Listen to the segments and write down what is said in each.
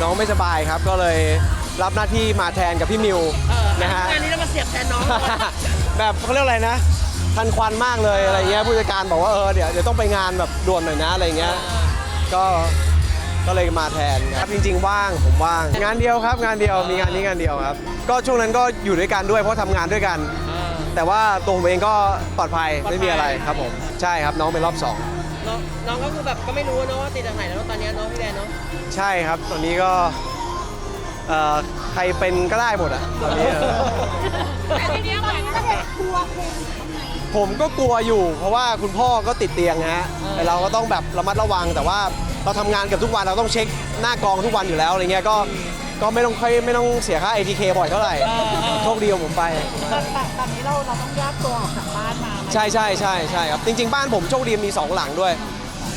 น้องไม่สบายครับ ก็เลยรับหน้าที่มาแทนกับพี่มิวเออนะฮะ งานนี้เรามาเสียบแทนน้อง แบบเขาเรียกอะไรนะ ทันควันมากเลยอะไรเงี้ยผู้จัดการบอกว่าเออเดี๋ยวเดี๋ยวต้องไปงานแบบด่วนหน่อยนะอะไรเงี้ยก็ก็เลยมาแทนครับจริง ๆ ว่างผมว่าง งานเดียวครับงานเดียวมีงานนี้งานเดียวครับ ก็ช่วงนั้นก็อยู่ด้วยกันด้วยเพราะทำงานด้วยกัน แต่ว่าตัวผมเองก็ปลอดภัยไม่มีอะไรครับผมใช่ครับน้องเป็นรอบสอง น้องน้องก็คือแบบก็ไม่รู้เนอะว่าติดจากไหนแล้วตอนเนี้ยเน้องพี่แดนเนาะ ใช่ครับ ตอนนี้ก็เอ่อใครเป็นก็ได้หมดอะตอนนี้เออแต่ทีนี้ตอนนี้ถ้าเกิดกลัวโควิดทำไงผมก็กลัวอยู่ เพราะว่าคุณพ่อก็ติดเตียงฮะแต่เราก็ต้องแบบระมัดระวัง แต่ว่าเราทำงานเกับทุกวันเราต้องเช็คหน้ากองทุกวันอยู่แล้วอะไรเงี้ยก็ก็ไม่ต้องค่อยไม่ต้องเสียค่า ATK บ่อยเท่าไหร่โชคดีของผมไปแต่ตอนนี้เราเราต้องแยกตัวออกจากบ้านมาใช่ใช่ใช่ใช่ครับจริง ๆ บ้านผมโชคดีมีสองหลังด้วย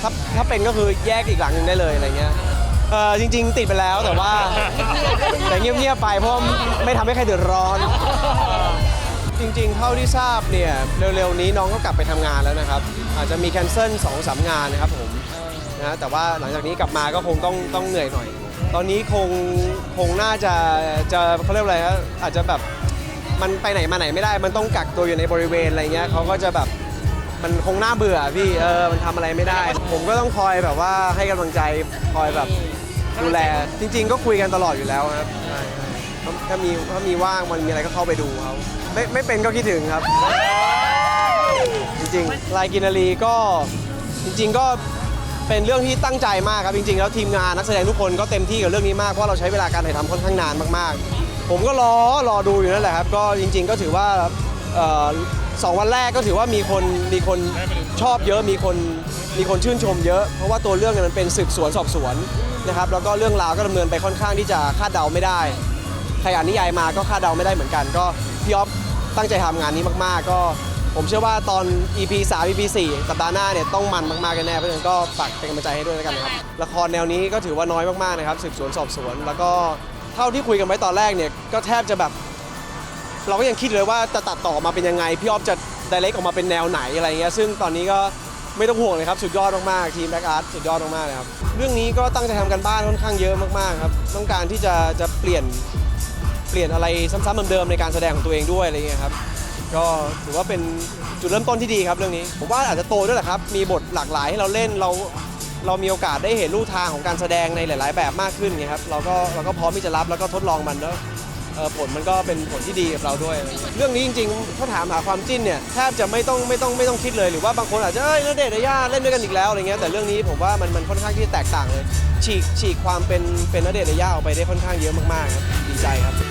ถ้าถ้าเป็นก็คือแยกอีกหลังหนึ่งได้เลยอะไรเงี้ย เออจริง ๆ ติดไปแล้วแต่ว่า แต่เงียบๆไปเพราะไม่ทำให้ใครเดือดร้อน จริงๆ เท่าที่ทราบเนี่ยเร็วๆนี้น้องก็กลับไปทำงานแล้วนะครับ อาจจะมีแคนเซิลสองสามงานนะครับผมนะแต่ว่าหลังจากนี้กลับมาก็คงต้องต้องเหนื่อยหน่อย ตอนนี้คงคงน่าจะจะเขาเรียกอะไรครับอาจจะแบบมันไปไหนมาไหนไม่ได้ มันต้องกักตัวอยู่ในบริเวณอะไรเงี้ยเขาก็จะแบบมันคงน่าเบื่อพี่เออมันทำอะไรไม่ได้ ผมก็ต้องคอยแบบว่าให้กำลังใจคอยแบบ ดูแลจริง ๆ ก็คุยกันตลอดอยู่แล้วครับใช่ใช่ถ้ามีถ้ามีว่างมันมีอะไรก็เข้าไปดูเขาไม่ไม่เป็นก็คิดถึงครับ จริงๆลายกินนารีก็จริง ๆ ก็เป็นเรื่องที่ตั้งใจมากครับจริง ๆ แล้วทีมงานนักแสดงทุกคนก็เต็มที่กับเรื่องนี้มากเพราะเราใช้เวลาการถ่ายทำค่อนข้างนานมากๆ ผมก็รอรอดูอยู่นั่นแหละครับ ก็จริง ๆ ก็ถือว่าเอ่อสองวันแรกก็ถือว่ามีคนมีคนชอบเยอะมีคนมีคนชื่นชมเยอะ เพราะว่าตัวเรื่องเนี่ยมันเป็นสืบสวนสอบสวน นะครับแล้วก็เรื่องราวก็ดำเนินไปค่อนข้างที่จะคาดเดาไม่ได้ ใครอ่านนิยายมาก็คาดเดาไม่ได้เหมือนกัน ก็พี่ออฟตั้งใจทำงานนี้มากๆ ก็ผมเชื่อว่าตอน EP 3 EP 4สัปดาห์หน้าเนี่ยต้องมันมากๆแน่ๆเพราะฉะนั้นก็ฝากเป็นกำลังใจให้ด้วยแล้วกันนะครับละครแนวนี้ก็ถือว่าน้อยมากๆนะครับสืบสวนสอบสวน แล้วก็เท่าที่คุยกันไว้ตอนแรกเนี่ยก็แทบจะแบบ เราก็ยังคิดเลยว่าจะตัดต่อมาเป็นยังไงพี่ออฟจะไดเรกออกมาเป็นแนวไหนอะไรเงี้ยซึ่งตอนนี้ก็ ไม่ต้องห่วงเลยครับ สุดยอดมากๆทีมแบ็กอาร์ตสุดยอดมากๆเลยครับเรื่องนี้ก็ตั้งใจทำกันบ้านค่อนข้างเยอะมากๆครับต้องการที่จะจะเปลี่ยนเปลี่ยนอะไรซ้ำๆเดิมๆในการแสดงของตัวเองด้วยอะไรเงี้ยครับก็ถือว่าเป็นจุดเริ่มต้นที่ดีครับเรื่องนี้ ผมว่าอาจจะโตด้วยแหละครับมีบทหลากหลายให้เราเล่นเราเรามีโอกาสได้เห็นลู่ทางของการแสดงในหลาย ๆ แบบมากขึ้นไงครับเราก็เราก็พร้อมที่จะรับแล้วก็ทดลองมันแล้ว ออผลมันก็เป็นผลที่ดีกับเราด้วย เรื่องนี้จริงๆถ้าถามหาความจิ้นเนี่ยแทบจะไม่ต้องไม่ต้องไม่ต้องคิดเลยหรือว่าบางคนอาจจะเอ้ยนเดชน์ระยาเล่นด้วยกันอีกแล้วอะไรเงี้ยแต่เรื่องนี้ผมว่ามันมันค่อนข้างที่จะแตกต่างเลยฉีกฉีกความเป็นเป็นนเดชน์ระยาออกไปได้ค่อนข้างเยอะมากๆครับดีใจครับ